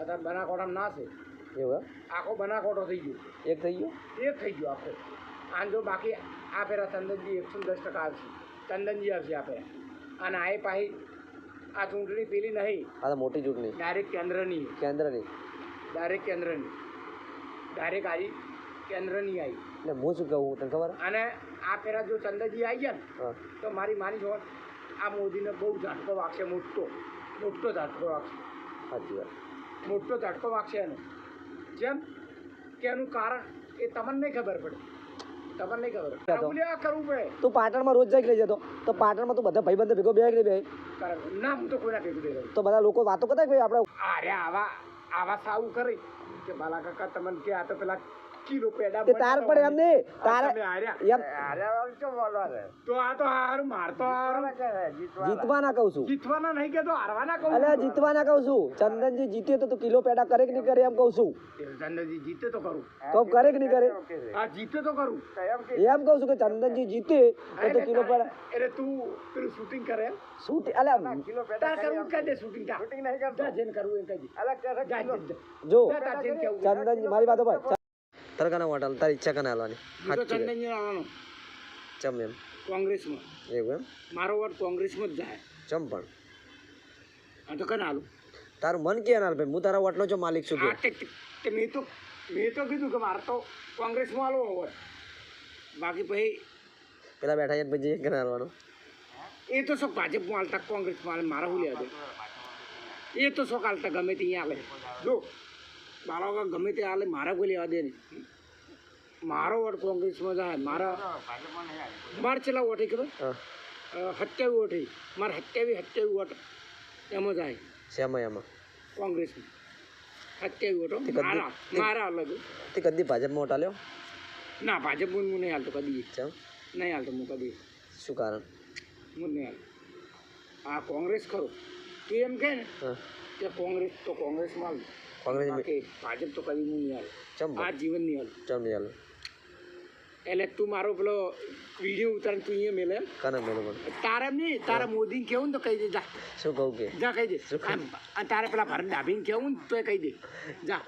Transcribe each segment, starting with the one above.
અત્યારે બનાસકાંઠામાં ના છે. એવું આખો બનાસકાંઠો થઈ ગયો. એક થઈ ગયો? એક થઈ ગયો આખો. આમ જો બાકી આ પેલા ચંદનજી એકસો દસ ટકા આવશે. ચંદનજી આવશે આ અને આ પાહી આ ચૂંટણી પેલી નહીં. આ તો મોટી ચૂંટણી. ડાયરેક્ટ કેન્દ્રની. કેન્દ્રની. ડાયરેક્ટ કેન્દ્રની. ડાયરેક્ટ આવી કેન્દ્રની આવી. એટલે હું શું કહું તને ખબર? અને આ પેલા જો ચંદનજી આવી ગયા ને તો મારી માની જો આ મોદીને બહુ ઝાટકો વાગશે મોટો. મોટો ઝાટકો વાગશે. સાચી વાત. મોટો ઝાટકો વાગશે એનો. જેમ કે એનું કારણ એ તમને નહીં ખબર પડે. તમને ખબર? પડે. કરવું પડે. તું પાટણમાં રોજ જઈ જતો? તો પાટણમાં તું બધા ભાઈબંધો ભેગો બે બે ના હું તો કોઈના ભેગું તો બધા લોકો વાતો કરતા ભાઈ આપણે અરે આવા આવા સાવું કરી કે બાલા કાકા તમને કે આ તો પેલા કિલો પેડા તે તાર પડે એમ નહીં તારે એમ તો આ તો હારું મારતો હારું. જીતવાના. કહું છું. જીતવાના નહીં કે તો હારવાના કહું અલે જીતવાના કહું છું. ચંદનજી જીતે તો તું કિલો પેડા કરે કે નહીં કરે એમ કહું છું. ચંદનજી જીતે તો કરું તો કરે કે નહીં કરે? આ જીતે તો કરું એમ કહું છું કે ચંદનજી જીતે તો કિલો પેડા એટલે તું પેલું શૂટિંગ કરે? એમ? શું અલે તાર કરવું કરી દે શૂટિંગ શૂટિંગ નહીં કરતો. જેને કરવું એ કહેજે જા. ચંદનજી મારી વાતો તારે કને વોટ તારી ઈચ્છા કને હાલવાની હું ચંદનજી આવવાનો ચમ એમ કોંગ્રેસમાં એવું એમ મારો વોટ કોંગ્રેસમાં જ જાય ચમ પણ આ તો કને આલું તારું મન કે ના ભાઈ હું તારા વોટનો જો માલિક છું કે મેં તો મેં તો કીધું કે મારે તો કોંગ્રેસમાં આલવો હોય બાકી પછી પેલા બેઠા ને પછી કને હાલવાનું એ તો શું ભાજપમાં હાલતા કોંગ્રેસમાં હાલે મારા હું લે એ તો શું હાલતા ગમે ત્યાં હાલે જો મારા વગર ગમે તે હાલે મારા કોઈ લેવા દે નહીં. મારો વોટ કોંગ્રેસમાં જાય મારા મારે છેલ્લા વોટ ખબર હા. સત્યાવી વોટ. મારે સત્યાવી સત્યાવી વોટ એમાં જાય. શેમાં એમાં? કોંગ્રેસમાં. સત્યાવી વોટો મારા મારા અલગ. તે કદી ભાજપમાં વોટ આલ્યો? ના ભાજપ હું નહીં હાલતો કદી. ઈચ્છા નહીં હાલતો હું કદી. શું કારણ? હું નહીં હાલતો આ કોંગ્રેસ ખરો. એમ કે ને કે કોંગ્રેસ તો કોંગ્રેસમાં હાલ કોંગ્રેસ બાકી ભાજપ તો કદી નહીં હાલ. ચમ આ જીવન નહીં હાલ. ચમ નહીં આલો એટલે તું મારો પેલો વીડિયો ઉતાર તું અહીંયા મેલે. કને મેલે પણ તારે નહીં તારા મોદી કેવું તો કહી દે જા. શું કહું કે? જા કહી દે. આ તારે પેલા ભરત ડાભીને કેવું તો કહી દે. જા.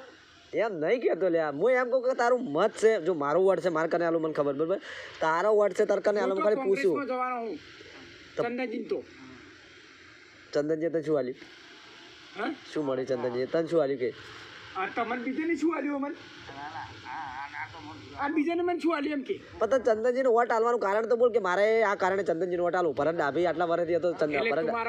એમ નહીં કહેતો લે હું એમ કહું કે તારું મત છે જો મારું વર્ડ છે મારે કને આલું મને ખબર બરાબર? તારો વર્ડ છે તારે કને આલું ખાલી પૂછ્યું જવાનો હું. ચંદાજી તો. ચંદનજી તને શું આલ્યું હા? શું મળ્યું ચંદનજી? તને શું આલ્યું કે? આ તમને બીજાને શું આલ્યું અમન આ બીજાને મને શું આલ્યું એમ કે? પણ તને ચંદનજીનો વોટ આલવાનું કારણ તો બોલ કે મારે આ કારણે ચંદનજીનો વોટ આલું ભરત ડાભી આટલા વર્ષથી હતો ચંદન એટલે ભરત તું મારા